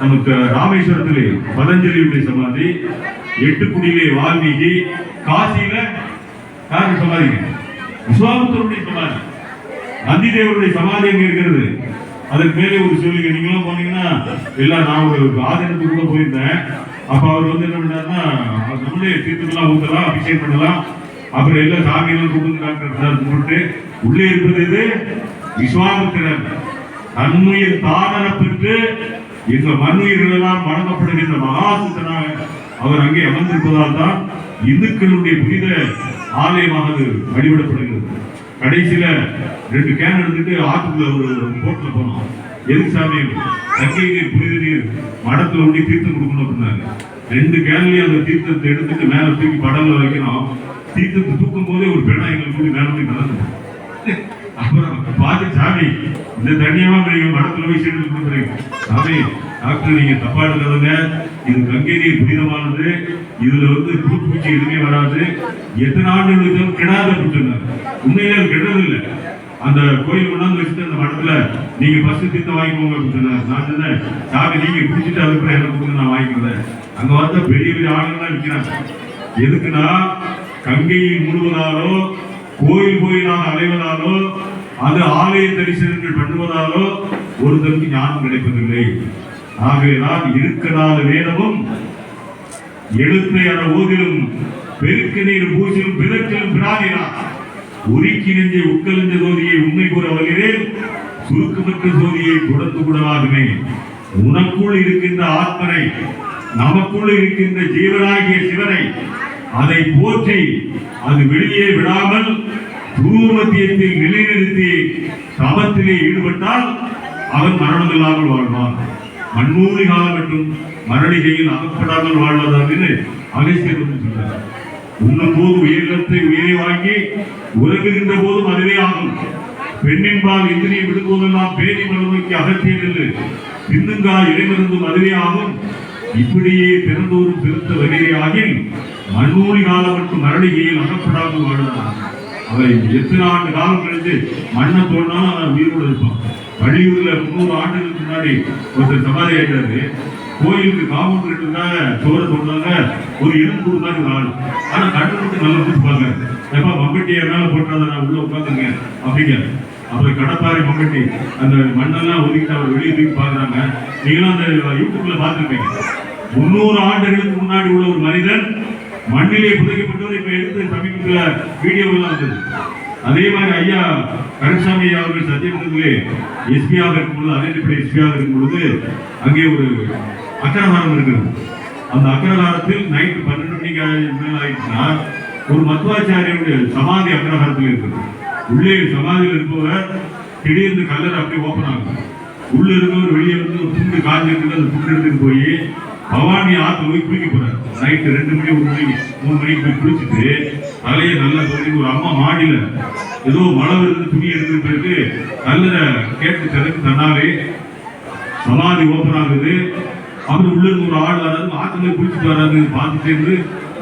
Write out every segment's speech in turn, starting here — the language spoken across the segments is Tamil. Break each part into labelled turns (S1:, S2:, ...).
S1: நமக்கு ராமேஸ்வரத்திலே பதஞ்சலியுடைய சமாதி. எட்டுக்குடியிலே வால்மீகி. காசியில யாருக்கு சமாதி? விஸ்வாமித்தருடைய சமாதி. நந்தி தேவருடைய சமாதி அங்க இருக்கிறது? அதுக்கு மேலே ஒரு சொல்லுங்க. நீங்களும் போனீங்கன்னா எல்லாம் நான் ஒரு ஆதீனத்துக்கு கூட போயிருந்தேன். அப்ப அவர் வந்து என்ன பண்ணாருன்னா நம்மளே தீர்த்துக்கலாம் ஊத்தலாம் அபிஷேகம் பண்ணலாம். அப்புறம் எல்லாம் சாமியெல்லாம் கூப்பிட்டு கும்பிட்டு. உள்ளே இருப்பது இது விஸ்வாமித்திரன் தன்னுயிர் தானர பெற்று இந்த மண்ணுயிர்கள் எல்லாம் வணங்கப்படுகின்ற மகாசித்தனாக அவர் அங்கே அமர்ந்திருப்பதால் தான் இந்துக்களுடைய புனித ஆலயமாக அது வழிபடப்படுகிறது. கடைசியில ரெண்டு கேன் எடுத்துட்டு ஆற்றுக்குள்ள ஒரு போட்டில் போனோம். எதுக்கு சாமி கங்கை நீர் புனித நீர் மடத்துல ஒண்டி தீர்த்தம் கொடுக்கணும் அப்படின்னாங்க. ரெண்டு கேன்லயும் அந்த தீர்த்தத்தை எடுத்துட்டு மேல தூக்கி படம்ல வைக்கணும். தீர்த்தத்தை தூக்கும் போதே ஒரு பெண்ணா எங்களுக்கு கூடி மேல போய் நடந்து சாமி இந்த தண்ணியமா நீங்க மடத்துல போய் சேர்ந்து கொடுக்குறீங்க. சாமி டாக்டர் நீங்க தப்பா எடுக்காதுங்க. இது கங்கை நீர் புனிதமானது. இதுல வந்து பூச்சி எதுவுமே வராது. எத்தனை ஆண்டுகளுக்கு கிடாத விட்டுருந்தாங்க உண்மையிலே அது கெட்டது இல்லை. அந்த கோயில் கொண்டாந்து வச்சுட்டு அந்த மடத்துல நீங்க பஸ்ட் தீர்த்தம் வாங்கிக்கோங்க அப்படின்னு சொன்னார் நான் சொன்னேன் சாமி நீங்க குடிச்சிட்டு அதுக்கப்புறம் எனக்கு கொடுத்து நான் வாங்கிக்கிறேன் அங்க வந்து பெரிய பெரிய ஆளுங்கெல்லாம் நிக்கிறாங்க. எதுக்குன்னா கங்கையில் முழுவதாலோ கோயில் கோயிலால் அலைவதாலோ அது ஆலய தரிசனங்கள் பண்ணுவதாலோ ஒருத்தருக்கு ஞானம் கிடைப்பதில்லை. ஆகையினால் இருக்கனால வேதமும் எழுத்தை அற ஓதிலும் பெருக்க நீர் பூசிலும் பிதற்றிலும் பிராணினா உருக்கி நெஞ்சை உட்கலஞ்ச ஜோதியை உண்மை கூற வருகிறேன் சுருக்கமற்ற ஜோதியை தொடர்ந்து கூடவாகுமே உனக்குள் இருக்கின்ற ஆத்மனை நமக்குள் இருக்கின்ற ஜீவனாகிய சிவனை அதை போற்றி அது வெளியே விடாமல் பூமத்தியத்தில் நிலைநிறுத்தி தபத்திலே ஈடுபட்டால் அவன் மரணம் இல்லாமல் வாழ்வான். மண்ணூறு காலம் மட்டும் மரணிகையில் அகப்படாமல் வாழ்வதாக அகசியர் வந்து சொல்றார். உண்ணும் போது உயிரிழத்தை உயிரை வாங்கி உறங்குகின்ற போதும் அதுவே ஆகும். பெண்ணின்பால் இந்திரியை விடும்போதெல்லாம் பேரி மனநோக்கி என்று பின்னுங்கா இறைமருந்தும் அதுவே ஆகும். இப்படியே பிறந்தோரும் பிறந்த வகையே ஆகில் காலம் மட்டும் மரணிகையில் அகப்படாமல் வாழ்வதாகும் அவரை எத்தனை ஆண்டு காலம் கழித்து மண்ணை தோண்டினாலும் அவன் உயிரோடு இருப்பான் வள்ளியூர்ல முந்நூறு ஆண்டுகளுக்கு முன்னாடி ஒருத்தர் சமாதி ஆயிட்டாரு. கோயிலுக்கு காவல் இருக்கிறதுக்காக சோறு போட்டாங்க ஒரு எலும்பு மாதிரி ஒரு ஆள். ஆனா கண்ணு மட்டும் நல்லா கொடுப்பாங்க. எப்ப மம்பட்டியை மேல போட்டாத நான் உள்ள உட்காந்துங்க அப்படிங்க அப்புறம் கடப்பாறை மம்பட்டி அந்த மண்ணெல்லாம் ஒதுக்கிட்டு அவர் வெளியே தூக்கி பாக்குறாங்க நீங்களும் அந்த யூடியூப்ல பார்த்துருப்பீங்க. முன்னூறு ஆண்டுகளுக்கு முன்னாடி உள்ள ஒரு மனிதன் மண்ணிலே புதைக்கப்பட்டவர் இப்ப எடுத்து சமீபத்தில் வீடியோவெல்லாம் வந்தது. அதே மாதிரி ஐயா கருசாமி அவர்கள் சத்தியமங்கலத்திலே எஸ்பியாக இருக்கும் அதேபடி எஸ்பியாக இருக்கும் பொழுது அங்கே ஒரு அக்கரகாரம் இருக்கிறது. அந்த அக்கரகாரத்தில் நைட்டு பன்னெண்டு மணிக்கு ஆயி- ஆயிடுச்சுன்னா ஒரு மத்வாச்சாரியுடைய சமாதி அக்கரகாரத்தில் இருக்குது. உள்ளே சமாதியில் இருப்பவர் திடீர்னு கல்லர் அப்படியே ஓப்பன் ஆகும். உள்ள இருக்கவர் வெளியே வந்து ஒரு துண்டு காஞ்சிருக்கு அந்த துண்டு எடுத்துட்டு போய் பவானி ஆத்துல போய் குளிக்க போறாரு. நைட்டு ரெண்டு மணி ஒரு மணி மூணு மணிக்கு போய் குளிச்சுட்டு தலையை நல்லா சொல்லி ஒரு அம்மா மாடியில ஏதோ மழை இருந்து துணி எடுத்து போயிட்டு நல்ல கேட்டு திறந்து தன்னாலே சமாதி ஓப்பன் ஆகுது. அப்புறம் உள்ள இருந்து ஒரு ஆள் வராது ஆத்துல குளிச்சுட்டு வராது பார்த்துட்டு இருந்து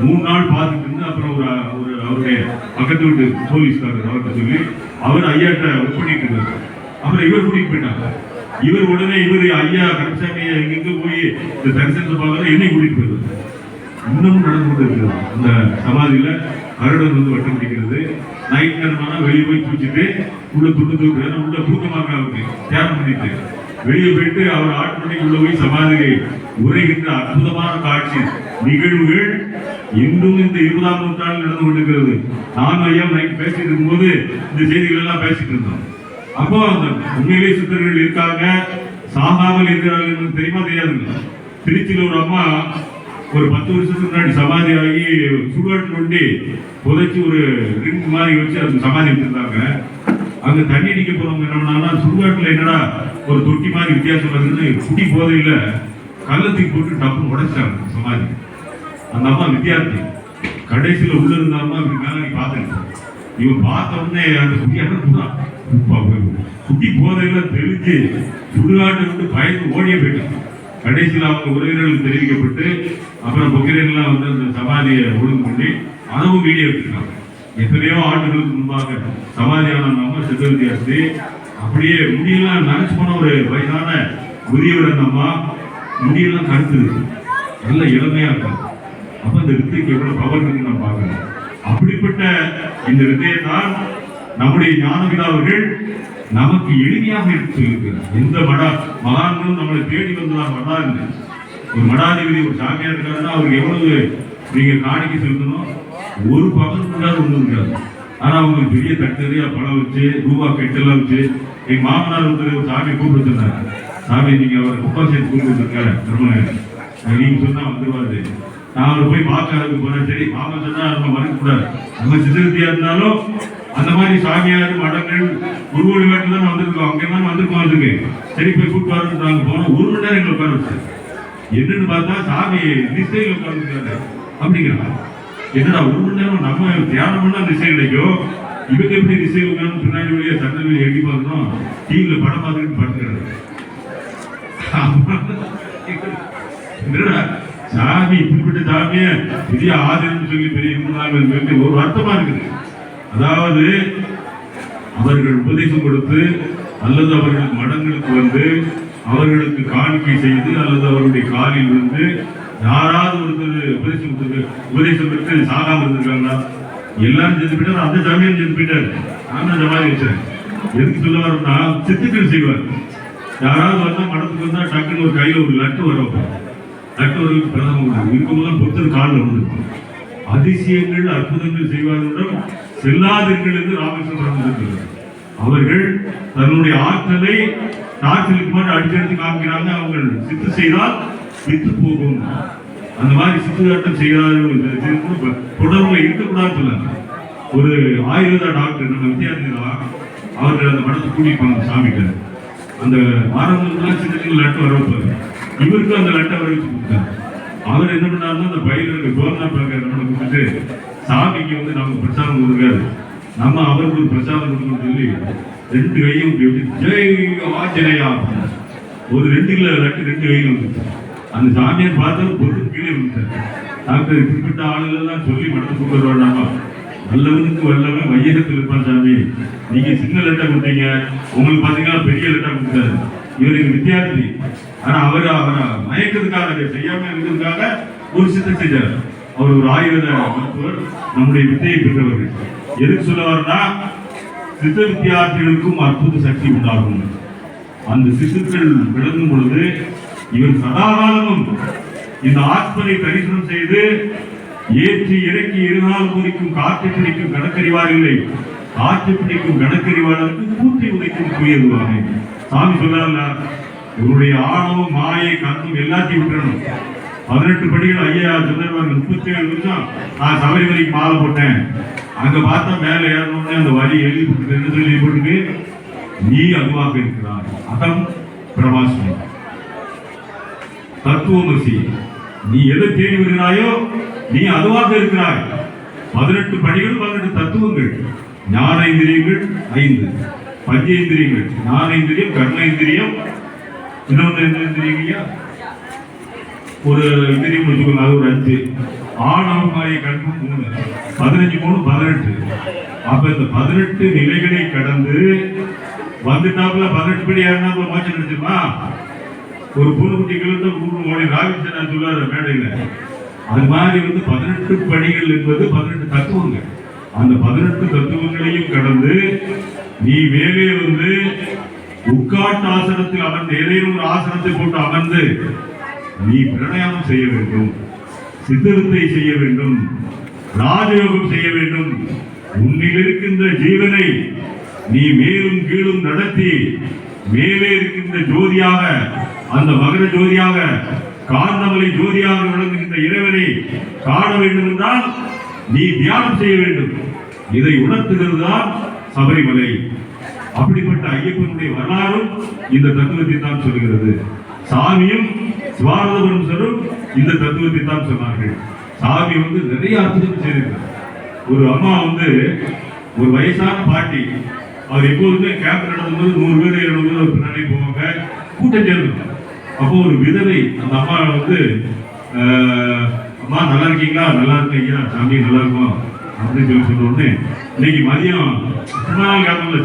S1: மூணு நாள் பார்த்துட்டு இருந்து அப்புறம் ஒரு ஒரு அவருடைய பக்கத்து வீட்டு போலீஸ்காரர் அவர்கிட்ட சொல்லி அவர் ஐயாட்ட ஒர்க் பண்ணிட்டு இருக்காரு அப்புறம் இவர் கூட்டிட்டு போயிட்டாங்க இவர் உடனே இவர் ஐயா கருப்பசாமி எங்க போய் இந்த தரிசனத்தை பார்க்கறது என்னை கூட்டிட்டு போயிருந்தார் இன்னமும் நடந்து கொண்டு இருக்கிறது அந்த சமாதியில அருடன் வந்து வட்டம் பிடிக்கிறது. நைட் நேரமான வெளியே போய் குளிச்சுட்டு உள்ள துண்டு தூக்குறது. உள்ள தூக்கமாக அவருக்கு தியானம் பண்ணிட்டு. வெளியே போயிட்டு அவர் ஆட்டு உள்ள போய் சமாதியை உரைகின்ற அற்புதமான காட்சி நிகழ்வுகள் இன்றும் இந்த இருபதாம் நூற்றாண்டில் நடந்து கொண்டிருக்கிறது. நானும் ஐயா நைட் பேசிட்டு இருக்கும்போது இந்த செய்திகள் எல்லாம் பேசிட்டு இருந்தோம். அப்போ அந்த உண்மையிலே சித்தர்கள் இருக்காங்க. சாகாமல் இருக்கிறார்கள் தெரியுமா? தெரியாதுங்க திருச்சியில் ஒரு அம்மா ஒரு பத்து வருஷத்துக்கு முன்னாடி சமாதி ஆகி சுடுகாட்டு கொண்டு புதைச்சி ஒரு ரிங் மாதிரி வச்சு அந்த சமாதி வச்சுருந்தாங்க அங்கே தண்ணி அடிக்க போகிறவங்க என்ன பண்ணாங்கன்னா சுடுகாட்டில் என்னடா ஒரு தொட்டி மாதிரி வித்தியாசம் வருதுன்னு குடி போதையில் கள்ளத்துக்கு போட்டு டப்பு உடைச்சாங்க சமாதி. அந்த அம்மா வித்தியார்த்தி. கடைசியில் உள்ள இருந்த அம்மா இப்படி மேல நீ பார்த்துருக்கோம் இவன் பார்த்த உடனே அந்த குட்டியான குட்டி போதையில தெளிஞ்சு சுடுகாட்டை விட்டு பயந்து ஓடியே போயிட்டான். கடைசியில் அவங்க உறவினர்களுக்கு தெரிவிக்கப்பட்டு அப்புறம் பொக்கிரெல்லாம் வந்து அந்த சமாதியை ஒழுங்கு பண்ணி அதுவும் வீடியோ எடுத்துருக்காங்க. எத்தனையோ ஆண்டுகளுக்கு முன்பாக சமாதியான நம்ம சித்தவதி சித்த அப்படியே முடியெல்லாம் நினைச்சு போன ஒரு வயதான முதியவர் அந்த அம்மா முடியெல்லாம் கருத்துது. நல்ல இளமையாக இருக்கும் அப்போ இந்த வித்தைக்கு எவ்வளோ பவர் இருக்குன்னு நான் பார்க்கணும். அப்படிப்பட்ட இந்த வித்தையை நம்முடைய ஞானவிதா அவர்கள் நமக்கு எளிமையாக எடுத்து சொல்லியிருக்கிறார் எந்த மடா மகான்களும் நம்மளை தேடி வந்ததான் மடா இல்லை ஒரு மடாதிபதி ஒரு சாமியார் இருக்காருன்னா அவருக்கு எவ்வளவு நீங்க காணிக்க செலுத்தணும்? ஒரு பகல் கூடாது ஒண்ணு இருக்காது ஆனா அவங்களுக்கு பெரிய தட்டறியா நிறைய பணம் வச்சு ரூபா கெட்டெல்லாம் வச்சு எங்க மாமனார் வந்து ஒரு சாமி கூப்பிட்டு சாமி நீங்க அவர் குப்பாசேரி கூப்பிட்டு இருக்காரு திருமணம் நீங்க சொன்னா வந்துருவாரு. நான் அவரை போய் பார்க்கறதுக்கு போறேன். சரி மாமா சொன்னா நம்ம மறக்கக்கூடாது நம்ம சித்தகத்தியா இருந்தாலும் அந்த மாதிரி சாமியார் மடங்கள் குருவோடு வேட்டு தான் வந்திருக்கோம். அங்கே தான் வந்திருக்கோம் அதுக்கு சரி போய் கூப்பிட்டு வரணும் நாங்கள் போனோம். ஒரு மணி நேரம் எங்களை உட்கார வச்சு என்னன்னு பார்த்தா சாமி திசையில் உட்கார்ந்துருக்காரு அப்படிங்கிறாங்க. என்னடா ஒரு மணி நேரம் நம்ம தியானம் பண்ணால் திசை கிடைக்கும்? இவங்க எப்படி திசையில் உட்கார்ந்து பின்னாடி வழியா சட்டத்தில் எட்டி பார்க்கணும்? டிவியில் படம் பார்த்துக்கிட்டு படுத்துக்கிறது சாமி இப்படிப்பட்ட சாமிய பெரிய ஆதரவு சொல்லி பெரிய இருந்தாங்க ஒரு வருத்தமா இருக்குது. அதாவது அவர்கள் உபதேசம் கொடுத்து அல்லது அவர்கள் மடங்களுக்கு வந்து அவர்களுக்கு காணிக்கை செய்து அல்லது அவருடைய காலில் வந்து யாராவது ஒருத்தர் உபதேசம் உபதேசம் பெற்று சாகாம இருந்திருக்காங்களா? எல்லாரும் செத்து அந்த சமயம் செத்து போயிட்டாரு. நான் அந்த மாதிரி வச்சேன். எதுக்கு சொல்ல வரோம்னா சித்துக்கள் செய்வார். யாராவது வந்தால் மடத்துக்கு வந்தால் டக்குன்னு ஒரு கையில் ஒரு லட்டு வரும். வைப்பார். பிரதம வரலுக்கு பிரதமர் புத்தர் காலில் வந்திருக்கும் அதிசயங்கள் அற்புதங்கள் செய்வார்களுடன் செல்லாதீர்கள் என்று ராமேஸ்வரம் இருக்கிறார் அவர்கள் தன்னுடைய ஆற்றலை டார்ச்சிலுக்கு மட்டும் அடிச்செடுத்து காமிக்கிறாங்க. அவங்க சித்து செய்தால் வித்து போகும். அந்த மாதிரி சித்துக்காட்டம் செய்கிறார்கள் தொடர்புல இருக்கக்கூடாதுன்னு சொன்னாங்க. ஒரு ஆயுர்வேதா டாக்டர் நம்ம வித்தியார்த்தி அவர்கள் அந்த படத்தை கூட்டிப்பாங்க சாமிக்கு அந்த ஆரம்பத்தில் சின்ன சின்ன லட்டு வர வைப்பாரு இவருக்கும் அந்த லட்டை வர வச்சு கொடுத்தாரு அவர் என்ன பண்ணாருன்னா அந்த பையில இருக்க கோர்னா பேக்கர் நம்ம கொடுத்துட்டு சாமிக்கு வந்து நமக்கு பிரசாதம் கொடுக்காது நம்ம அவருக்கு ஒரு பிரசாதம் கொடுக்கணும்னு சொல்லி ரெண்டு கையும் ஜெய் ஆஞ்சநேயா ஒரு ரெண்டு கிலோ லட்டு ரெண்டு கையில் வந்துச்சு அந்த சாமியார் பார்த்தா பொருள் கீழே வந்துட்டார் டாக்டர் குறிப்பிட்ட ஆளுகள் எல்லாம் சொல்லி மட்டும் கொடுக்குற வேண்டாமா நல்லவனுக்கு வல்லவன் வையகத்தில் இருப்பான் சாமி. நீங்க சின்ன லெட்டர் கொடுத்தீங்க. உங்களுக்கு பார்த்தீங்கன்னா பெரிய லெட்டர் கொடுத்தாரு. இவருக்கு வித்தியார்த்தி. ஆனா அவர் அவரை மயக்கிறதுக்காக அதை செய்யாம இருந்ததுக்காக ஒரு சித்தம் செஞ்சார். அவர் ஒரு ஆயுர்வேத மருத்துவர் நம்முடைய வித்தையை பெற்றவர் எதுக்கு சொல்ல வரனா சித்த வித்தியார்த்திகளுக்கும் அற்புத சக்தி உண்டாகும். அந்த சித்துக்கள் விளங்கும் பொழுது இவன் சதாகாலமும் இந்த ஆத்மனை தரிசனம் செய்து ஏற்றி இறக்கி இருநாள் குறிக்கும் காற்று பிடிக்கும் கணக்கறிவாரில்லை காற்று பிடிக்கும் கணக்கறிவாளருக்கு கூட்டி உதைக்கும் புயல்வாங்க சாமி சொல்லார்ல இவருடைய ஆணவம் மாயை கத்தும் எல்லாத்தையும் விட்டுறணும். பதினெட்டு படிகள் ஐயா சொன்னார் முப்பத்தி ஏழு நிமிஷம் நான் சபரிமலைக்கு மாலை போட்டேன். அங்க பார்த்தா மேல ஏறணும்னு அந்த வரி எழுதி போட்டு என்ன சொல்லி போட்டுக்கு நீ அதுவாக இருக்கிறார் அகம் பிரபாஸ்மி தத்துவமசி. நீ எதை தேடி வருகிறாயோ நீ அதுவாக இருக்கிறாய். பதினெட்டு படிகள் பதினெட்டு தத்துவங்கள். ஞானேந்திரியங்கள் ஐந்து. பஞ்சேந்திரியங்கள் ஞானேந்திரியம் கர்மேந்திரியம் இன்னொன்று என்ன ஒரு இந்திரியம் வச்சுக்கோங்க அது ஒரு அஞ்சு. மாதிரி கண்பு மூணு. பதினஞ்சு மூணு பதினெட்டு. அப்ப இந்த பதினெட்டு நிலைகளை கடந்து வந்துட்டாப்புல பதினெட்டு படி யாருன்னா மோச்சம் நினைச்சுமா ஒரு பூனைக்குட்டி கிழந்த மூணு மோடி ராவிச்சன் சொல்லுவார் மேடையில். அது மாதிரி வந்து பதினெட்டு படிகள் என்பது பதினெட்டு தத்துவங்கள். அந்த பதினெட்டு தத்துவங்களையும் கடந்து நீ மேலே வந்து உட்காட்டு ஆசனத்தில் அமர்ந்து ஏதேனும் ஒரு ஆசனத்தை போட்டு அமர்ந்து நீ பிரணயாமம் செய்ய வேண்டும் சித்தவித்தை செய்ய வேண்டும் ராஜயோகம் செய்ய வேண்டும். உன்னில் இருக்கின்ற ஜீவனை நீ மேலும் கீழும் நடத்தி மேலே இருக்கின்ற ஜோதியாக அந்த மகர ஜோதியாக காந்தமலை ஜோதியாக விளங்குகின்ற இறைவனை காண வேண்டும் என்றால் நீ தியானம் செய்ய வேண்டும். இதை உணர்த்துகிறது தான் சபரிமலை. அப்படிப்பட்ட ஐயப்பனுடைய வரலாறும் இந்த தத்துவத்தை தான் சொல்கிறது. சாமியும் சிவானந்தபுரம் இந்த தத்துவத்தை தான் சொன்னார்கள். சாமி வந்து நிறைய அற்புதம் செய்திருக்கிறார். ஒரு அம்மா வந்து ஒரு வயசான பாட்டி அவர் எப்போதுமே கேம்ப் நடத்தும்போது நூறு பேர் இருநூறு பேர் அவர் பின்னாடி போவாங்க கூட்டம் சேர்ந்து அப்போ ஒரு விதவை அந்த அம்மா வந்து அம்மா நல்லா இருக்கீங்களா? நல்லா இருக்கேன் ஐயா. சாமி நல்லா இருக்கும். அப்படின்னு சொல்லி சொன்ன உடனே இன்னைக்கு மதியம் சும்மா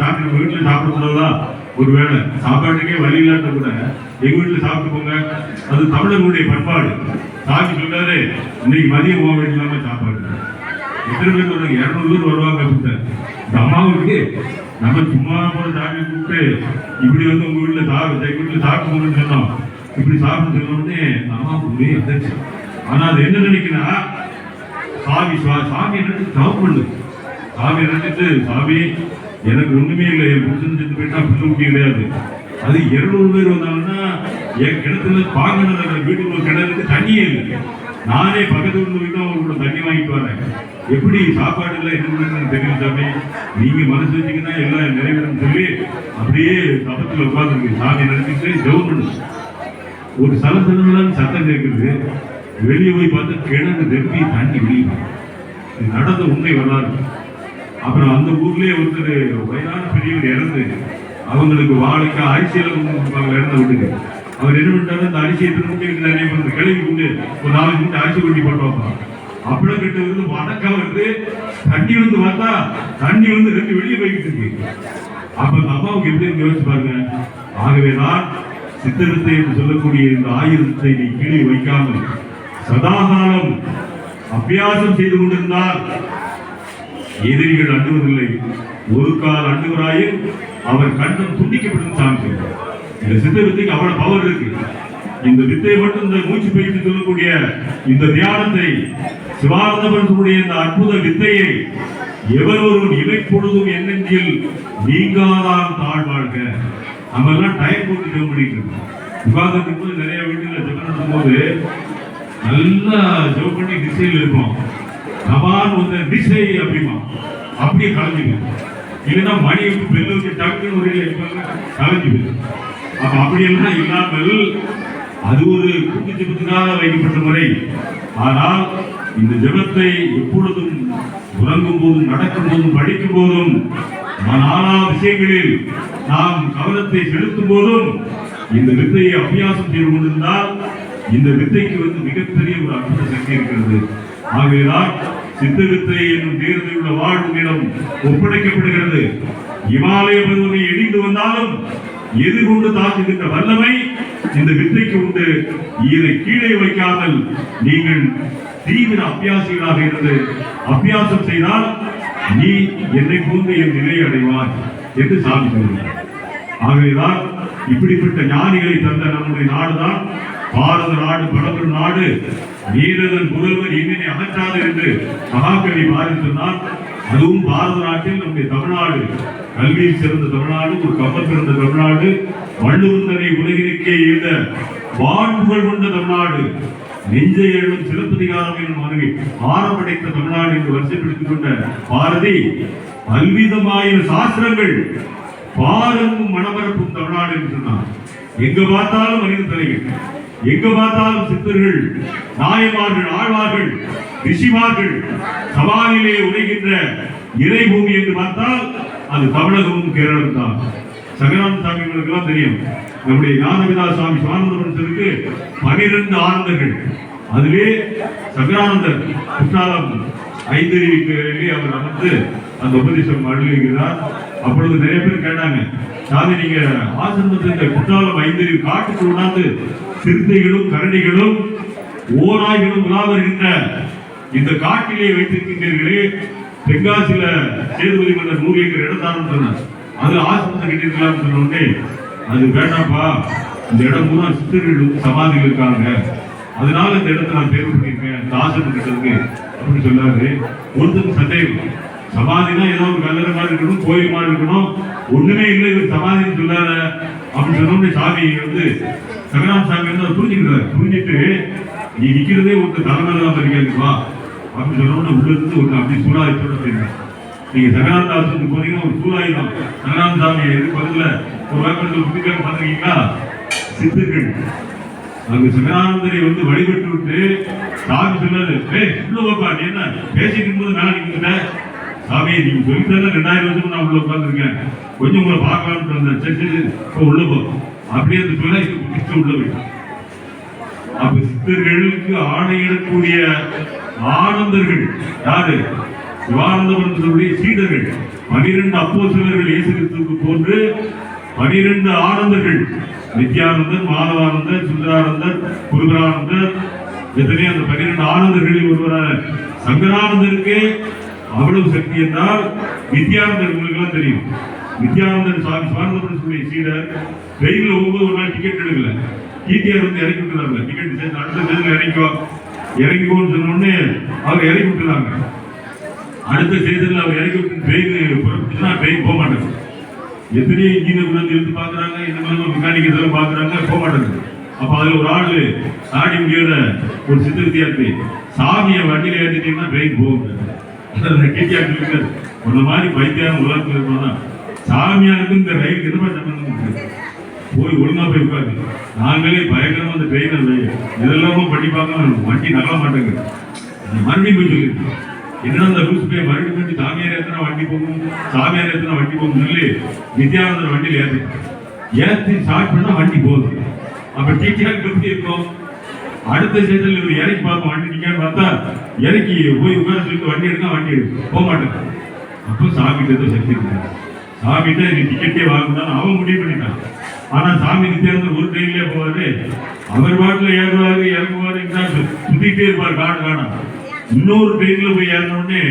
S1: சாப்பிட்டு வீட்டில் சாப்பிடக்கூடாதா? ஒருவேளை சாப்பாட்டுக்கே வழி இல்லாட்ட கூட எங்க வீட்டுல சாப்பிட்டு போங்க அது தமிழர்களுடைய பண்பாடு. சாமி சொல்றாரு இன்னைக்கு மதியம் போக வேண்டியதாம சாப்பாடு. எத்தனை பேர் சொல்றாங்க? இரநூறு பேர் வருவாங்க அப்படின்னு இந்த அம்மாவுக்கு நம்ம சும்மா போற சாமி கூப்பிட்டு இப்படி வந்து உங்க வீட்டுல சாப்பிட்டு எங்க வீட்டுல சாப்பிட்டு போகணும்னு சொன்னோம். இப்படி சாப்பிட்டு சொன்னோடனே அம்மாவுக்கு ஒரே அதிர்ச்சி ஆனா அது என்ன நினைக்கிறா? சாமி சாமி என்னட்டு தவம் சாமி நினைச்சிட்டு சாமி எனக்கு ஒண்ணுமே இல்லை என் புருஷன் செத்து போயிட்டா பிள்ளை குட்டி கிடையாது. அது இருநூறு பேர் வந்தாங்கன்னா என் கிணத்துல பாங்கன வீட்டுக்குள்ள கிணறுக்கு தண்ணியே இல்லை. நானே பக்கத்து ஊர்ல போயிட்டு அவங்களோட தண்ணி வாங்கிட்டு வரேன். எப்படி சாப்பாடு இல்லை என்ன பண்ணுறதுன்னு தெரியல சாமி. நீங்க மனசு வச்சீங்கன்னா எல்லாம் நிறைவேறும் சொல்லி அப்படியே தபத்துல உட்காந்துருக்கு சாமி நினைச்சிட்டு ஜெபம் ஒரு சலசலன்னு சத்தம் கேட்குறது வெளியே போய் பார்த்தா கிணறு வெப்பி தண்ணி வெளியே நடந்த உண்மை வரலாறு. அப்புறம் அந்த ஊர்லயே ஒருத்தர் வயதான பெரியவர் இறந்து அவங்களுக்கு வாழைக்காய் அரிசியில இறந்து கொடுப்பாங்க அவர் என்ன பண்ணிட்டாரு? அந்த அரிசியை திரும்ப நிறைய வந்து கிளவி கொண்டு ஒரு நாளைக்கு மூட்டை அரிசி கொண்டு போட்டு வைப்பாங்க. அப்பளம் கிட்ட இருந்து வடக்க வருது தண்ணி வந்து பார்த்தா தண்ணி வந்து ரெண்டு வெளியே போய்கிட்டு இருக்கு. அப்ப அந்த அம்மாவுக்கு எப்படி யோசிச்சு பாருங்க. ஆகவேதான் சித்திரத்தை என்று சொல்லக்கூடிய இந்த ஆயுதத்தை நீ கீழே வைக்காமல் சதாகாலம் அபியாசம் செய்து கொண்டிருந்தால் எதிரிகள் அண்டுவதில்லை ஒரு கால் அண்டுவராயில் அவர் கண்டம் துண்டிக்கப்படும் சாமி இந்த சித்த வித்தைக்கு அவ்வளவு பவர் இருக்கு. இந்த வித்தை மட்டும் இந்த மூச்சு பயிற்சி சொல்லக்கூடிய இந்த தியானத்தை சிவானந்தபுரத்துடைய இந்த அற்புத வித்தையை எவர் ஒருவன் இமைப்பொழுதும் என்னென்றில் நீங்காதான் தாழ்வாழ்க. நம்ம எல்லாம் டைம் போட்டு ஜெபம் பண்ணிட்டு இருக்கோம் போது நிறைய வீட்டில் ஜெபம் நடத்தும் போது நல்லா ஜெபம் பண்ணி திசையில் இருப்போம். சவான் வந்த திசை அப்படிமா? அப்படியே கலைஞ்சுங்க. இல்லைன்னா மணி பெண்ணுக்கு டக்குன்னு ஒரு கலைஞ்சு அப்ப அப்படியெல்லாம் இல்லாமல் அது ஒரு கூட்டு ஜெபத்துக்காக வைக்கப்பட்ட முறை. ஆனால் இந்த ஜபத்தை எப்பொழுதும் உறங்கும் போதும் நடக்கும் போதும் படிக்கும் போதும் நானா விஷயங்களில் நாம் கவனத்தை செலுத்தும் போதும் இந்த வித்தையை அபியாசம் செய்து கொண்டிருந்தால் இந்த வித்தைக்கு வந்து மிகப்பெரிய ஒரு அற்புத சக்தி இருக்கிறது. ஆகவேதான் சித்தவித்தை என்னும் தேர்தல் உள்ள வாழ்விடம் ஒப்படைக்கப்படுகிறது. இமாலய பருவமை இடிந்து வந்தாலும் எதிர்கொண்டு தாக்குகின்ற வல்லமை இந்த வித்தைக்கு உண்டு. இதை கீழே வைக்காமல் நீங்கள் தீவிர அபியாசிகளாக இருந்து அபியாசம் செய்தால் நீ என்னை போன்று என் நிலை அடைவாய் என்று சாமி சொல்கிறார். ஆகவேதான் இப்படிப்பட்ட ஞானிகளை தந்த நம்முடைய நாடுதான். பாரத நாடு பழம்பெரும் நாடு வீரதன் புதல்வர் இவனை அகற்றாது என்று மகாகவி பாரதி சொன்னார் அதுவும் பாரத நாட்டில் நம்முடைய தமிழ்நாடு. கல்வியில் சிறந்த தமிழ்நாடு ஒரு கப்பல் பிறந்த தமிழ்நாடு வள்ளுவந்தனை உலகிற்கே இருந்த வான்புகழ் கொண்ட தமிழ்நாடு. நெஞ்சை எழும் சிறப்பதிகாரம் என்னும் மனைவி ஆரம்படைத்த தமிழ்நாடு என்று வரிசைப்படுத்திக் கொண்ட பாரதி பல்விதமாயின சாஸ்திரங்கள் பாரங்கும் மனமரப்பும் தமிழ்நாடு என்று சொன்னார். எங்க பார்த்தாலும் மனித தலைகள் எங்கு பார்த்தாலும் சித்தர்கள் நாயமார்கள் ஆழ்வார்கள் ரிஷிமார்கள் சவாலிலே உரைகின்ற இறைபூமி என்று பார்த்தால் அது தமிழகமும் கேரளம் தான். சங்கராம் சாமிகளுக்கெல்லாம் தெரியும். நம்முடைய ஞானவிதா சுவாமி சுவானந்தபுரத்திற்கு பனிரெண்டு ஆனந்தர்கள். அதிலே சங்கரானந்தர் கிருஷ்ணாராம் ஐந்தறிவிக்கு அவர் அமர்ந்து அந்த உபதேசம் அருளுகிறார் அப்பொழுது நிறைய பேர் கேட்டாங்க சாமி நீங்க ஆசிரமத்தில் இந்த குற்றாலம் ஐந்தறிவு காட்டுக்கு உணர்ந்து சிறுத்தைகளும் கரடிகளும் ஓநாய்களும் உலாவருகின்ற இந்த காட்டிலே வைத்திருக்கின்றீர்களே. தென்காசியில சேதுபதி மன்னர் நூறு ஏக்கர் இடம் தானம் சொன்னார். அது ஆசிரமத்தை கட்டிருக்கலாம்னு சொன்ன உடனே அது வேண்டாம்ப்பா இந்த இடம் பூரா சித்தர்கள் சமாதிகள் இருக்காங்க அதனால இந்த இடத்த நான் தேர்வு பண்ணியிருக்கேன் இந்த ஆசிரமம் அப்படின்னு சொன்னாரு. ஒருத்தருக்கு சந்தேகம் சமாதினா ஏதோ ஒரு கல்லறை மாதிரி இருக்கணும் கோயில் மாதிரி இருக்கணும். ஒண்ணுமே இல்லை இவர் சமாதின்னு சொல்லாத அப்படின்னு சொன்ன சாமி வந்து சங்கராம சாமி வந்து அவர் புரிஞ்சுக்கிறார். புரிஞ்சுட்டு நீ நிற்கிறதே ஒருத்தர் தலைமையில தான் அப்படின்னு சொன்ன உடனே ஒரு அப்படி சூடாயத்தோட தெரியும் நீங்க சங்கராந்த ஆசிரமத்துக்கு போனீங்கன்னா ஒரு சூழாயுதம் சங்கராந்த சாமி எது பக்கத்துல ஒரு வேப்பத்தில் புத்திக்காக பார்த்துருக்கீங்களா? சித்தர்கள் அந்த சிவானந்தரை வந்து வழிபட்டு விட்டு சாமி சொன்னது ஏய் உள்ள வாப்பா நீ என்ன? பேசிட்டு இருக்கும்போது நான் நிக்கிட்ட சாமி நீங்க சொல்லித்தானே ரெண்டாயிரம் வருஷம் நான் உள்ள உட்காந்துருக்கேன் கொஞ்சம் உங்களை பார்க்கலாம்னு வந்தேன் சரி சரி இப்போ உள்ள போ. அப்படியே அந்த சொல்ல பிடிச்சு உள்ள போயிட்டான். அப்ப சித்தர்களுக்கு ஆணையிடக்கூடிய ஆனந்தர்கள் யாரு? சிவானந்தபுரத்தினுடைய சீடர்கள். பனிரெண்டு அப்போஸ்தலர்கள் இயேசு கிறிஸ்துவுக்கு போன்று பனிரெண்டு ஆனந்தர்கள். நித்யானந்தர் மாதவானந்தர் சுந்தரானந்தர் குருபரானந்தர் எத்தனையோ அந்த பன்னிரண்டு ஆனந்தர்களில் ஒருவரான சங்கரானந்தருக்கு அவ்வளவு சக்தி என்றால் நித்யானந்தர் உங்களுக்கெல்லாம் தெரியும். நித்யானந்தர் சுவாமி சுவாமிபுரத்துடைய சீடர் ரயிலில் ஒவ்வொரு ஒரு நாள் டிக்கெட் எடுக்கல. டிடிஆர் வந்து இறக்கி விட்டுறாங்க. டிக்கெட் சேர்ந்து அடுத்த சேர்ந்து இறங்கிக்கோ இறங்கிக்கோன்னு சொன்னோடனே அவங்க அவர் இறக்கி விட்டுறாங்க. அடுத்த தேர்தலில் அவர் இறக்கி விட்டு ட்ரெயின் புறப்பட்டுச்சுன்னா ட்ரெயின் போக மாட்டேங்குது எத்தனையோ இன்ஜினியர் வந்து இருந்து பாக்குறாங்க இந்த மாதிரி மெக்கானிக் இதெல்லாம் பாக்குறாங்க போக மாட்டேங்குது. அப்ப அதுல ஒரு ஆளு சாடி முடியாத ஒரு சித்த வித்தியார்த்தி சாமியை வண்டியில ஏற்றிட்டீங்கன்னா ட்ரெயின் போகுது கேட்டியாக்கு இருக்காது உன்ன மாதிரி பைத்தியம் உலகத்தில் இருக்கணும் சாமியாருக்கு இந்த ரயிலுக்கு என்னமா சம்பந்தம் போய் ஒழுங்கா போய் உட்காரு. நாங்களே பயங்கரமா அந்த ட்ரெயினர் இதெல்லாமும் பண்ணி பார்க்க வண்டி நல்லா மாட்டேங்குது. மறுபடியும் போய் சொல்லிருக்கு என்ன அந்த ரூல்ஸ் போய் மறுபடியும் பண்ணி சாமியார் எத்தனை வண்டி போகும் சாமியார் எத்தனை வண்டி போகும் சொல்லி நித்யானந்தர் வண்டியில் ஏற்றி ஏற்றி ஸ்டார்ட் பண்ணால் வண்டி போகுது அப்போ டீச்சராக எப்படி இருக்கும் அடுத்த சேதல் இவர் இறக்கி பார்ப்போம் வண்டி நிக்கான்னு பார்த்தா இறக்கி போய் உட்கார சொல்லி வண்டி எடுக்க வண்டி எடுக்கும் போக மாட்டேன் அப்போ சாமிகிட்ட ஏதோ சக்தி இருக்கு சாமிகிட்ட நீ டிக்கெட்டே வாங்கினாலும் அவன் முடிவு பண்ணிட்டான் ஆனால் சாமி நித்யானந்தர் ஒரு ட்ரெயின்லேயே போவார் அவர் பாட்டில் ஏறுவார் இறங்குவார் சுற்றிக்கிட்டே இருப்பார் காடு காணா இன்னொரு ட்ரெயின்ல போய் ஏறினோடனே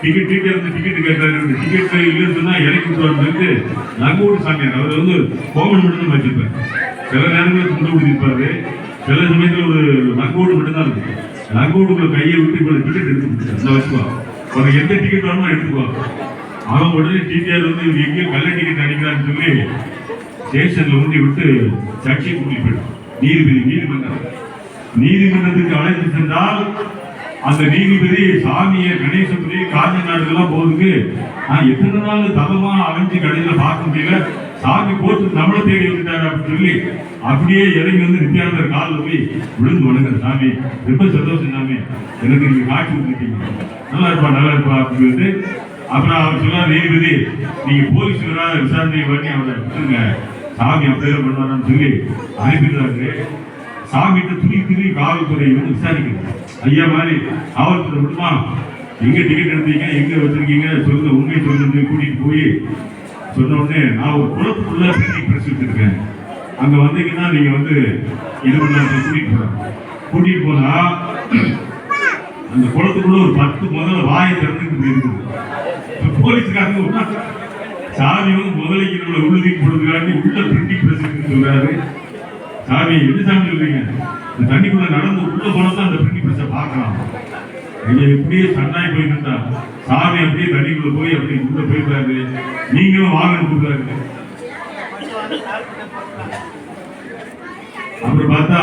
S1: டிக்கெட் டிக்கெட் இருந்து டிக்கெட் கேட்டாரு. டிக்கெட் இல்லைன்னு சொன்னா இறக்கி விட்டுவாரு நங்கூடு சாமியார் அவர் வந்து கோமன் மட்டும் தான் வச்சிருப்பாரு. சில நேரங்களில் துண்டு கொடுத்திருப்பாரு சில சமயத்தில் ஒரு நங்கோடு மட்டும்தான் இருக்கு நங்கோடுக்குள்ள கையை விட்டு இப்போ டிக்கெட் எடுத்து அந்த வச்சுக்கோ. உனக்கு எந்த டிக்கெட் வேணுமோ எடுத்துக்கோ. அவன் உடனே டிடிஆர் வந்து எங்கேயும் கள்ள டிக்கெட் அடிக்கிறான்னு சொல்லி ஸ்டேஷன்ல ஊண்டி விட்டு சர்ச்சை கூட்டி போயிடும் நீதிபதி நீதிமன்றம். நீதிமன்றத்துக்கு அழைத்து சென்றால் அந்த நீதிபதி சாமியை கணேசபுரி காஞ்சி நாடுகள்லாம் போகுது நான் எத்தனை நாள் தவமா அலைஞ்சு கடையில பார்க்க முடியல. சாமி போட்டு தமிழ தேடி வந்துட்டாரு அப்படின்னு சொல்லி அப்படியே இறங்கி வந்து நித்யானந்தர் காலில் போய் விழுந்து வணங்குற சாமி. ரொம்ப சந்தோஷம் சாமி. எனக்கு நீங்க காட்சி வந்துருக்கீங்க நல்லா இருப்பா நல்லா இருப்பா அப்படின்னு சொல்லிட்டு அப்புறம் அவர் சொன்னார் நீதிபதி நீங்க போலீஸ் விசாரணை பண்ணி அவரை விட்டுருங்க. சாமி அப்படியே பண்ணுவாரான்னு சொல்லி அனுப்பிடுறாரு சாமிகிட்ட துணி துணி காவல்துறை வந்து விசாரிக்கிறது ஐயா மாதிரி காவல்துறை விடுமா எங்க டிக்கெட் எடுத்தீங்க எங்க வச்சிருக்கீங்க சொல்லுங்க உண்மை சொல்லுங்க கூட்டிட்டு போய் சொன்ன உடனே நான் ஒரு குளத்துக்குள்ள பிரிண்டிங் பிரஸ் வச்சிருக்கேன். அங்க வந்தீங்கன்னா நீங்க வந்து இது பண்ண கூட்டிட்டு போறேன் கூட்டிட்டு போனா அந்த குளத்துக்குள்ள ஒரு பத்து முதல்ல வாயை திறந்துட்டு இருக்குது. போலீஸ்காரங்க சாமி வந்து முதலைக்கு நம்மளை உள்ளுதி போடுறதுக்காண்டி உள்ள பிரிண்டிங் பிரஸ் இருக்குன்னு சொல்றாரு. சாமி என்ன சாமி சொல்றீங்க? இந்த தண்ணிக்குள்ள நடந்து உள்ள போனதான் அந்த பிரிண்டிங் பிடிச்ச பார்க்கலாம். ஐயா இப்படியே சன்னாய் போய் இருந்தா. சாமி அப்படியே தண்ணிக்குள்ள போய் அப்படி உள்ள போயிருக்காரு நீங்களும் வாங்கன்னு கொடுக்குறாரு அப்புறம் பார்த்தா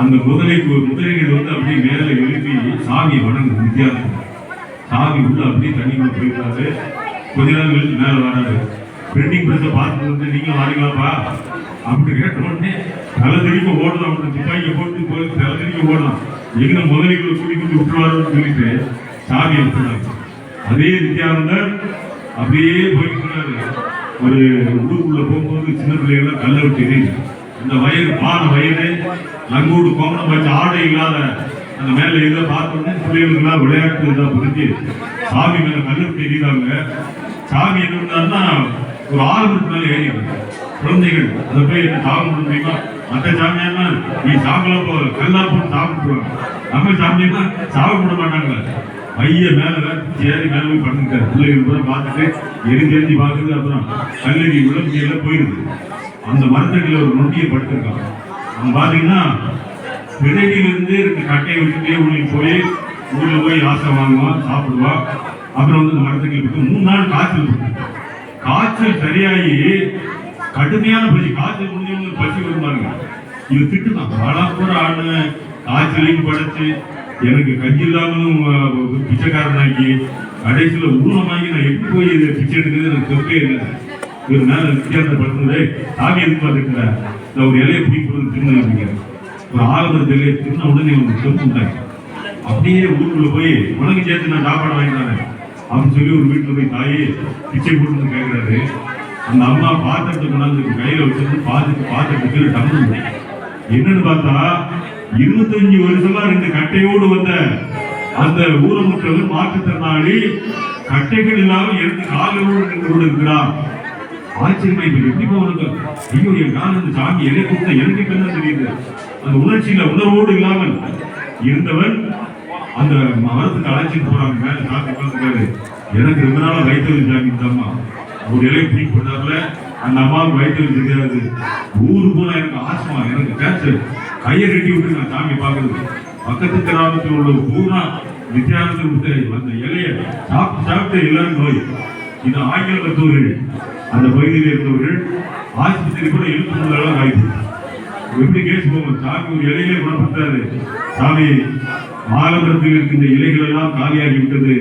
S1: அந்த முதலைக்கு முதலைகள் வந்து அப்படியே மேல எழுப்பி சாமியை வணங்கு வித்தியாசம். சாமி உள்ள அப்படியே தண்ணிக்குள்ள போயிருக்காரு கொஞ்ச நாள் கழிச்சு மேல வராரு பிரிண்டிங் பிரஸை பார்த்து வந்து நீங்க வரீங்களாப்பா? அப்படி கேட்ட உடனே தலை தெறிக்க ஓடலாம் அவனை துப்பாக்கி போட்டு போய் தலை தெறிக்க ஓடலாம். எங்க முதலைக்குள்ள கூட்டி கொண்டு விட்டுருவாருன்னு சொல்லிட்டு சாமி விட்டுறாரு அதே நித்யானந்தர் அப்படியே போயிட்டு ஒரு ஊருக்குள்ள போகும்போது சின்ன பிள்ளைகள்லாம் கல்லை விட்டு அந்த வயது பான வயது லங்கோடு கோமணம் வச்ச ஆடை இல்லாத அந்த மேல இதை பார்த்தோன்னே பிள்ளைகளுக்குலாம் விளையாட்டு இதாக புரிஞ்சு சாமி மேல கல்லு விட்டு எரியுறாங்க சாமி என்ன பண்ணாருன்னா ஒரு ஆறு மணிக்கு மேலே ஏறி குழந்தைகள் அதை போய் சாப்பிட முடியுமா மற்ற சாமியானா நீ சாப்பிட போ கல்லா போட்டு சாப்பிட்டுருவாங்க நம்ம சாமியானா சாப்பிட மாட்டாங்க மைய மேல சேரி மேல போய் பண்ணுங்க பிள்ளைகள் கூட பார்த்துட்டு எரிஞ்சு பார்த்துட்டு அப்புறம் கல்லறி உடம்பு போயிருது அந்த மரத்தடியில் ஒரு நொண்டியை படுத்திருக்காங்க அவங்க பார்த்தீங்கன்னா பிறடியிலிருந்து ரெண்டு கட்டையை விட்டுட்டே உள்ளே போய் ஊரில் போய் ஆசை வாங்குவான் சாப்பிடுவான். அப்புறம் வந்து இந்த மரத்தடியில் மூணு நாள் காய்ச்சல் காய்ச்சல் சரியாகி கடுமையான பசி காய்ச்சல் முடிஞ்சவங்க பசி வருவாங்க இது திட்டுதான் வாழா கூட ஆளு காய்ச்சலையும் படைச்சு எனக்கு கஞ்சி இல்லாமலும் பிச்சைக்காரனாக்கி கடைசியில் ஊனமாகி நான் எப்படி போய் இதை பிச்சை எடுக்கிறது எனக்கு தொப்பே இல்லை. ஒரு நாள் வித்தியாசம் படுத்துனதே சாமி எதிர்பார்த்துக்கிற நான் ஒரு இலையை பிடிக்கிறது திரும்ப இருக்கிறேன் ஒரு ஆலமரத்து இலையை திரும்ப உடனே ஒரு செருப்பு உண்டாங்க அப்படியே ஊருக்குள்ள போய் உனக்கு சேர்த்து நான் சாப்பாடு வாங்கினாரு அப்படின்னு சொல்லி ஒரு வீட்டில் போய் தாயே பிச்சை போட்டு கேட்குறாரு அந்த அம்மா பாத்திரத்தை கொண்டாந்து கையில வச்சிருந்து பார்த்துட்டு பாத்திரத்துக்கு டம்ளர் என்னன்னு பார்த்தா இருபத்தஞ்சு வருஷமா ரெண்டு கட்டையோடு வந்த அந்த ஊரமுற்றவர் மாற்றுத்திறனாளி கட்டைகள் இல்லாம இரண்டு கால்களோடு நின்று கொண்டு இருக்கிறார் ஆச்சரியமா இப்ப எப்படி போனது ஐயோ என் கால அந்த சாமி எதை கொடுத்த எனக்கு இப்ப என்ன தெரியுது? அந்த உணர்ச்சியில உணர்வோடு இல்லாமல் இருந்தவன் அந்த மரத்துக்கு அழைச்சிட்டு போறாங்க. மேல சாமி எனக்கு ரொம்ப நாளா வைத்தவன் சாமி இந்த அம்மா. ஒரு இலையை பிடிக்க போட்டாப்புல அந்த அம்மாவுக்கு வைத்தவன் தெரியாது. ஊரு போனால் எனக்கு ஆஸ்மா எனக்கு கேன்சர் கையை கட்டி விட்டு நான் சாமி பார்க்கறது. பக்கத்து கிராமத்தில் உள்ள பூரா நித்யானந்த விட்டு அந்த இலையை சாப்பிட்டு சாப்பிட்டு எல்லாரும் நோய். இது ஆங்கில மருத்துவர்கள் அந்த பகுதியில் இருந்தவர்கள் ஆஸ்பத்திரி கூட இழுத்து முன்னெல்லாம் வாய்ப்பு எப்படி கேஸ் போவோம் சாமி ஒரு இலையிலே குணப்படுத்தாரு சாமி மாலபுரத்தில் இருக்கின்ற இலைகள் எல்லாம் காலியாகி விட்டது.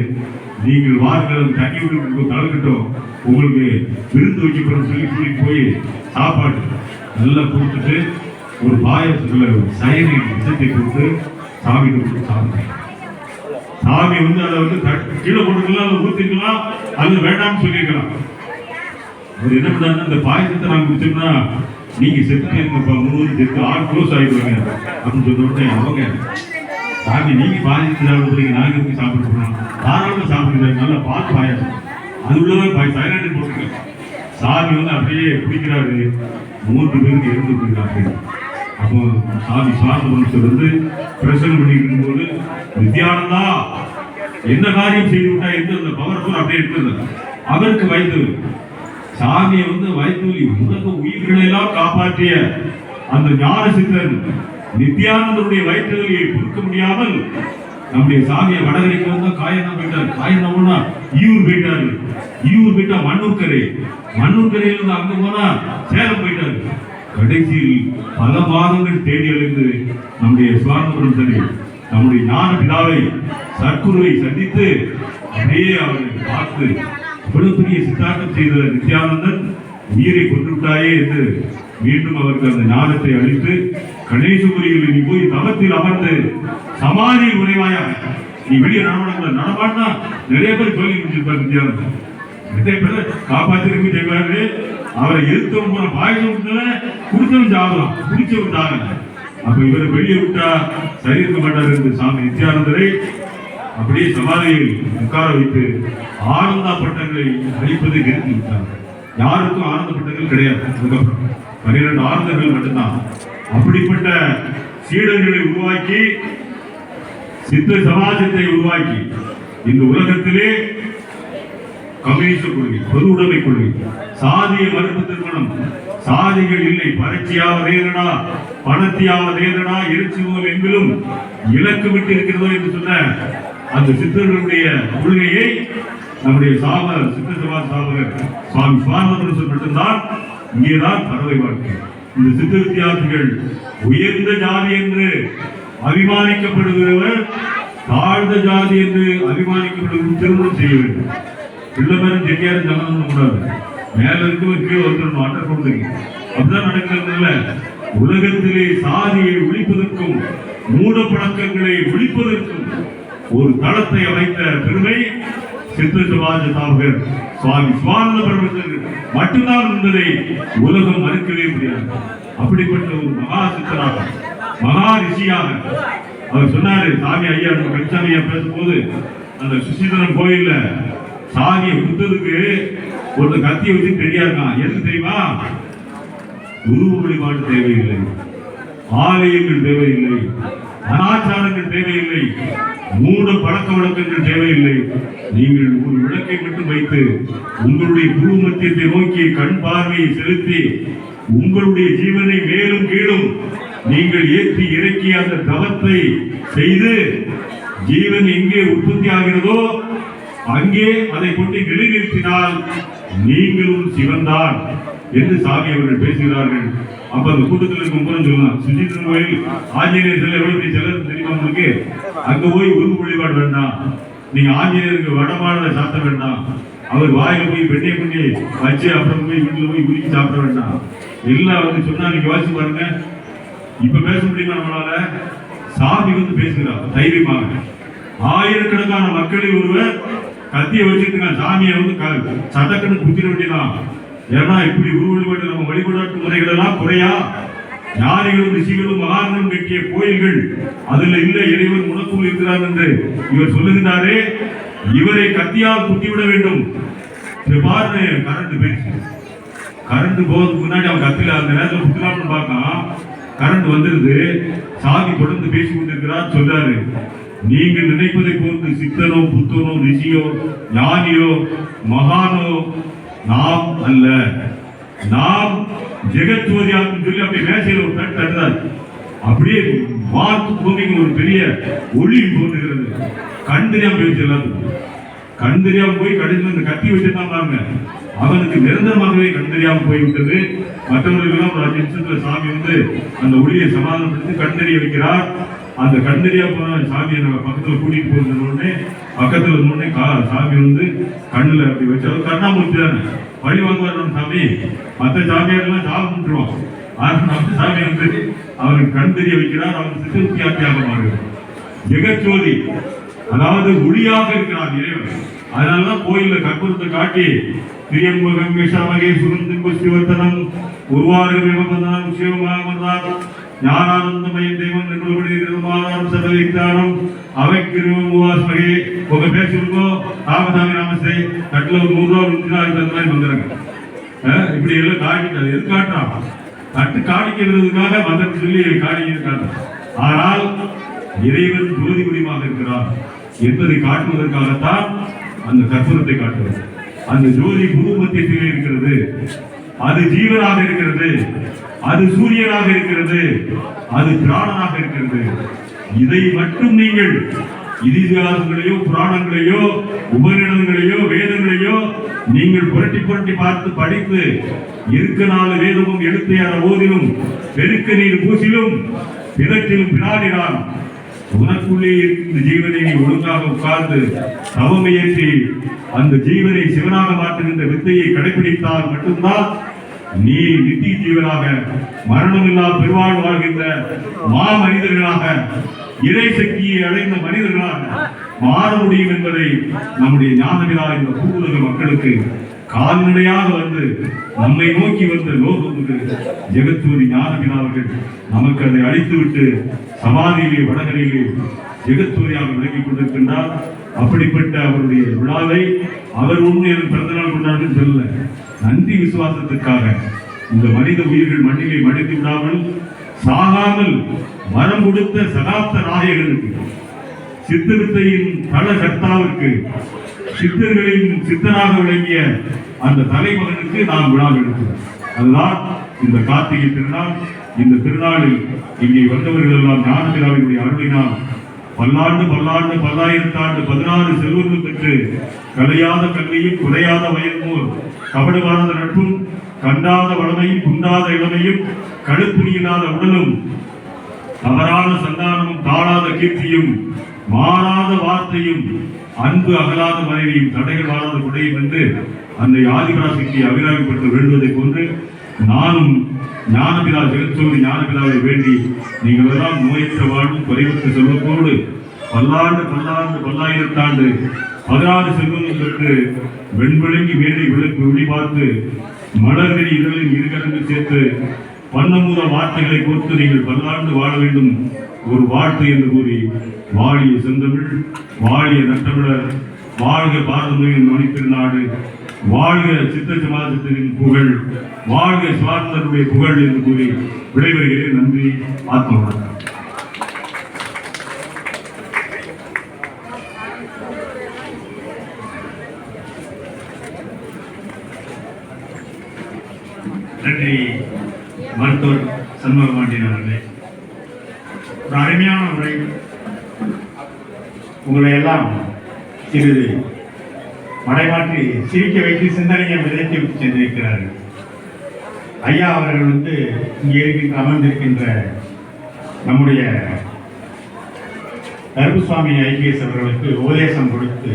S1: நீங்கள் வாருங்கள் தண்ணி விட்டு கலக்கட்டும் உங்களுக்கு விருந்து வைக்கப்படும் சொல்லி கூட்டிட்டு போய் சாப்பாடு நல்லா கொடுத்துட்டு ஒரு பாயசத்தில் சயனை விஷத்தை கொடுத்து சாமி கொடுத்து சாப்பிட்டேன் சாமி வந்து அதை வந்து கீழே போட்டுக்கலாம் அதை ஊற்றிக்கலாம் அது வேண்டாம்னு சொல்லியிருக்கலாம். அவர் என்ன பண்ணாருன்னா அந்த பாயசத்தை நான் குடிச்சோம்னா நீங்க செத்து முன்னூறு செத்து ஆள் க்ளோஸ் ஆயிடுவாங்க அப்படின்னு சொன்ன உடனே அவங்க சாமி நீங்க பாதிச்சு சாப்பிட நாங்க எப்படி சாப்பிட போறோம் தாராளமா சாப்பிடுங்க நல்லா பார்த்து பாயாசம். அது உள்ளவே பாய் சைலண்ட் போட்டு சாமி வந்து அப்படியே குடிக்கிறாரு. மூன்று பேருக்கு இருந்து போயிருக்காங்க அப்போ சாமி சுவாசம் வந்து பிரசன் பண்ணிட்டு இருக்கும்போது வித்யானந்தா என்ன காரியம் செய்து விட்டா என்று அந்த பவர் அப்படியே இருக்கிறது அவருக்கு வைத்தது சாமியை வந்து வைத்தொலி உலக உயிர்களை எல்லாம் காப்பாற்றிய அந்த ஞான சித்தன் நித்யானந்தருடைய வயிற்றுவலியை பொறுக்க முடியாமல் நம்முடைய சாமியை வடகரைக்கு வந்தா காயனா போயிட்டார். காயனா ஈயூர் போயிட்டாரு. ஈயூர் போயிட்டா மண்ணூர்கரை மண்ணூர்கரையில இருந்து அங்க போனா சேலம் போயிட்டாரு. கடைசியில் பல மாதங்கள் தேடி அழிந்து நம்முடைய சுவாமிபுரம் சரி நம்முடைய ஞான பிதாவை சற்குருவை சந்தித்து அப்படியே அவரை பார்த்து இவ்வளவு பெரிய சித்தாந்தம் செய்த நித்யானந்தன் உயிரை கொண்டு விட்டாயே என்று மீண்டும் அவருக்கு அந்த ஞானத்தை அளித்து கணேசபுரியில் நீ போய் தவத்தில் அமர்ந்து சமாதி உரைவாயா நீ வெளியே நடமாட நடமாட்டா. நிறைய பேர் சொல்லி முடிச்சிருப்பார் நிறைய பேர் காப்பாத்திருக்கு செய்வாரு அவரை எதிர்த்தவன் போன பாயசம் குடிச்சவன் சாகலாம் குடிச்சவன் சாகல அப்ப இவரை வெளியே விட்டா சரி இருக்க மாட்டார் என்று சாமி நித்யானந்தரை அப்படியே சமாதியில் உட்கார வைத்து ஆனந்த பட்டங்களை அளிப்பதை நிறுத்தி விட்டார். யாருக்கும் ஆனந்த பட்டங்கள் கிடையாது. அதுக்கப்புறம் பன்னிரண்டு ஆனந்தங்கள் மட்டும்தான். அப்படிப்பட்ட சீடர்களை உருவாக்கி சித்த சமாஜத்தை உருவாக்கி இந்த உலகத்திலே கம்யூனிஸ்ட் கொள்கை பொது உடைமை கொள்கை சாதிய மறுப்பு திருமணம் சாதிகள் இல்லை பரட்சியாவது ஏதடா எரிச்சுவோம் ஏதடா எங்கிலும் இலக்கு விட்டு இருக்கிறதோ என்று சொன்ன அந்த சித்தர்களுடைய கொள்கையை நம்முடைய சாம சித்த சபா சாமகர் சுவாமி சுவாமி மட்டும்தான் இங்கேதான் பறவை வாழ்க்கை. இந்த சித்த வித்தியாசிகள் உயர்ந்த ஜாதி என்று அபிமானிக்கப்படுகிறவர் தாழ்ந்த ஜாதி என்று அபிமானிக்கப்படுவது திருமணம் செய்ய வேண்டும். பிள்ளை பேரும் செட்டியாரும் சம்மந்தம் கூடாது. மேல இருக்கவர் கீழே வந்துடணும் அட்டை கொடுத்துங்க அப்படிதான் நடக்கிறதுல உலகத்திலே சாதியை ஒழிப்பதற்கும் மூட பழக்கங்களை ஒழிப்பதற்கும் ஒரு தளத்தை அமைத்த பெருமை சித்த சமாஜ சாபகர் சுவாமி சுவானந்த பரமேஸ்வரர் மட்டும்தான் என்பதை உலகம் மறுக்கவே முடியாது. அப்படிப்பட்ட ஒரு மகா சித்தராக மகா ரிஷியாக அவர் சொன்னாரு சாமி ஐயா நம்ம கட்சாமி ஐயா பேசும்போது அந்த சுசீதரன் கோயில்ல சாமியை குத்ததுக்கு ஒரு கத்தியை வச்சு ரெடியா இருக்கான். என்ன தெரியுமா? உருவ வழிபாடு தேவையில்லை. ஆலயங்கள் தேவையில்லை. அனாச்சாரங்கள் தேவையில்லை. மூட பழக்க வழக்கங்கள் தேவையில்லை. நீங்கள் ஒரு விளக்கை மட்டும் வைத்து உங்களுடைய குரு மத்தியத்தை நோக்கி கண் பார்வையை செலுத்தி உங்களுடைய ஜீவனை மேலும் கீழும் நீங்கள் ஏற்றி இறக்கி அந்த தவத்தை செய்து ஜீவன் எங்கே உற்பத்தி ஆகிறதோ அங்கே அதை கொண்டு நிலைநிறுத்தினால் நீங்களும் சிவன்தான் என்று சாமி அவர்கள் பேசுகிறார்கள். அப்ப அந்த கூட்டத்தில் இருக்கும் போது சொல்லலாம் சுஜித்திரன் கோயில் ஆஞ்சநேயர் சிலை எவ்வளவு பெரிய தெரியுமா உங்களுக்கு அங்க போய் உருவ வழிபாடு வேண்டாம். நீங்க ஆஞ்சநேயருக்கு வடமாடலை சாப்பிட வேண்டாம். அவர் வாயில போய் பெண்ணை பண்ணி வச்சு அப்புறம் போய் வீட்டுல போய் உருக்கி சாப்பிட வேண்டாம். எல்லாம் வந்து சொன்னா நீங்க வாசி பாருங்க. இப்ப பேச முடியுமா நம்மளால? சாமி வந்து பேசுகிறார் தைரியமாக. ஆயிரக்கணக்கான மக்களை ஒருவர் கத்தியை வச்சிருக்காங்க சாமியை வந்து க- சதக்கன்னு குத்திர வேண்டியதான் ஏன்னா இப்படி உருவ நம்ம வழிபாட்டு முறைகள் எல்லாம் குறையா? ஞானிகளும் ரிஷிகளும் மகான்களும் கட்டிய கோயில்கள் அதுல இல்ல இறைவன் உனக்குள் இருக்கிறார் என்று இவர் சொல்லுகின்றாரே இவரை கத்தியால் குத்திவிட வேண்டும். பாருங்க கரண்ட் போயிடுச்சு. கரண்ட் போகிறதுக்கு முன்னாடி அவன் கத்தில அந்த நேரத்தில் குத்துலாம்னு பார்க்கான் கரண்ட் வந்துருது. சாமி தொடர்ந்து பேசி கொண்டிருக்கிறார் சொல்றாரு நீங்க நினைப்பதை போன்று சித்தனோ புத்தனோ ரிஷியோ ஞானியோ மகானோ நாம் அல்ல. நாம் ஜெகத்வதியாக்கும் சொல்லி அப்படியே மேசையில் ஒரு தட்டு தட்டுறாரு. அப்படியே வார்த்து பூமிக்கு ஒரு பெரிய ஒளி தோன்றுகிறது. கண்டறியாம போயிடுச்சு எல்லாத்துக்கும். கண் தெரியாம போய் கடைசியில் இந்த கத்தி வச்சிருந்தான் பாருங்க. அவனுக்கு நிரந்தரமாகவே கண் தெரியாம போய்விட்டது மற்றவர்களுக்கெல்லாம் ஒரு அஞ்சு நிமிஷத்துல சாமி வந்து அந்த ஒளியை சமாதானப்படுத்தி கண் தெரிய வைக்கிறார். அந்த கண் போன சாமியை நம்ம பக்கத்தில் கூட்டிகிட்டு போயிருந்தோடனே உடனே இருந்தோடனே உடனே கா- சாமி வந்து கண்ணில் அப்படி வச்சாலும் கருணாமூர்த்தி தானே? வழி வாங்குவார் நம்ம சாமி. மற்ற சாமியாரெல்லாம் சாமி கும்பிட்டுருவோம் ஆனால் நம்ம சாமி வந்து அவருக்கு கண் தெரிய வைக்கிறார் அவர் சித்தியாக்கியாக மாறுகிறார் ஜெகஜோதி அதாவது ஒளியாக இருக்கிறார் இறைவன். அதனாலதான் கோயில்ல கற்பூரத்தை காட்டி திரியம்பகம் விஷாமகே சுகந்தின் சிவத்தனம் உருவாறு விமபந்தனம் சிவமாக ஞானானந்தமயம் தெய்வம் நிர்மலபடி நிர்மாணம் சதவித்தானம் அவைக்கிருவம் உவாஸ்மகே உங்க பேர் சொல்லுங்கோ. ராமசாமி நமஸ்தே தட்டுல ஒரு நூறு ரூபா நூற்றி நாலு தகுந்த மாதிரி வந்துடுங்க இப்படி எல்லாம் காட்டிட்டாரு எது காட்டுறான் தட்டு காணிக்கிறதுக்காக மந்திரம் சொல்லி காணிக்கிறாங்க ஆனால் இறைவன் ஜோதி குடிமாக இருக்கிறார் என்பதை காட்டுவதற்காகத்தான் அந்த கற்பூரத்தை காட்டுவது. அந்த ஜோதி பூமத்தியத்திலே இருக்கிறது. அது ஜீவனாக இருக்கிறது. அது சூரியனாக இருக்கிறது அது பிராணனாக இருக்கிறது. இதை மட்டும் நீங்கள் இதிகாசங்களையோ புராணங்களையோ உபநிடங்களையோ வேதங்களையோ நீங்கள் புரட்டி புரட்டி பார்த்து படித்து இருக்க நாலு வேதமும் எழுத்தையான ஓதிலும் பெருக்க நீர் பூசிலும் பிணத்திலும் பிராடினான் உனக்குள்ளே இருக்கின்ற ஜீவனை ஒழுங்காக உட்கார்ந்து தவமையற்றி அந்த ஜீவனை சிவனாக மாற்றுகின்ற வித்தையை கடைபிடித்தால் மட்டும்தான் நீ நித்திய ஜீவனாக மரணமில்லா பெருவாழ் வாழ்கின்ற மா மனிதர்களாக இறை சக்தியை அடைந்த மனிதர்களாக மாற முடியும் என்பதை நம்முடைய ஞானமிலா இந்த பூவுலக மக்களுக்கு கால்நடையாக வந்து நம்மை நோக்கி வந்த லோகமுக்கு ஜெகத்தூரி ஞானமிலா அவர்கள் நமக்கு அதை அழித்துவிட்டு சமாதியிலே வடகரையிலே ஜெகத்தூரியாக விளங்கிக் கொண்டிருக்கின்றார். அப்படிப்பட்ட அவருடைய விழாவை அவர் ஒன்று எனக்கு பிறந்தநாள் கொண்டாடுன்னு சொல்லல நன்றி விசுவாசத்துக்காக இந்த மனித உயிர்கள் மண்ணிலே மடித்து விடாமல் சாகாமல் வரம் கொடுத்த சகாப்த நாயகனுக்கு சித்திரத்தையின் தல கர்த்தாவிற்கு சித்தர்களின் சித்தனாக விளங்கிய அந்த தலைமகனுக்கு நாம் விழா எடுக்கிறோம் அதுதான் இந்த கார்த்திகை திருநாள். இந்த திருநாளில் இங்கே வந்தவர்கள் எல்லாம் ஞான விழாவினுடைய அருளினால் பல்லாண்டு பல்லாண்டு பல்லாயிரத்தாண்டு பதினாறு செல்வங்கள் பெற்று கலையாத கண்ணையும் குறையாத வயல்மோர் கபடுவாத நட்பும் கண்டாத வளமையும் குண்டாத இளமையும் கடுப்புணியில்லாத உடலும் தவறாத சந்தானமும் தாழாத கீர்த்தியும் மாறாத வார்த்தையும் அன்பு அகலாத மனைவியும் தடைகள் வாழாத குடையும் என்று அந்த ஆதிபராசக்தி அபிராமிப்பட்டு வேண்டுவதை போன்று நானும் ஞானபிலா ஜெகச்சோதி ஞானபிலாவை வேண்டி நீங்கள் எல்லாம் நோயற்ற வாழ்வும் குறைவற்ற செல்வத்தோடு பல்லாண்டு பல்லாண்டு பல்லாயிரத்தாண்டு பதினாறு செல்வங்கள் பெற்று வெண்விளங்கி மேடை விளக்கு ஒளி பார்த்து மலர்கரி இதழில் இருகரங்கு சேர்த்து பன்னமூல வார்த்தைகளை கோர்த்து நீங்கள் பல்லாண்டு வாழ வேண்டும். ஒரு வாழ்த்து என்று கூறி வாழிய செந்தமிழ் வாழிய நட்டமிழர் வாழ்க பாரதமையின் மணித்திருநாடு வாழ்க சித்த சமாஜத்தின் புகழ் வாழ்க சுவார்ந்தருடைய புகழ் என்று கூறி விடைபெறுகிறேன். நன்றி. ஆத்ம வணக்கம்
S2: நன்றி மருத்துவர் மாட்டினார்களே ஒரு அருமையான உரை. உங்களை எல்லாம் சிறிது மடைமாற்றி சிரிக்க வைத்து சிந்தனையை விதைத்து விட்டு சென்றிருக்கிறார்கள். ஐயா அவர்கள் வந்து இங்கே இருக்கின்ற அமர்ந்திருக்கின்ற நம்முடைய கருப்புசுவாமி ஐபிஎஸ் அவர்களுக்கு உபதேசம் கொடுத்து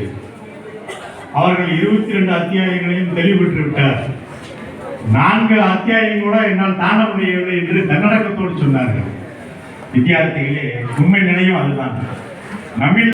S2: அவர்கள் இருபத்தி ரெண்டு அத்தியாயங்களையும் தெளிவுபெற்று விட்டார் நான்கு அத்தியாயம் கூட என்னால் தாண்ட முடியவில்லை என்று தன்னடக்கத்தோடு சொன்னார்கள். வித்தியார்த்திகளே உண்மை நிலையும் அதுதான். நம்மில்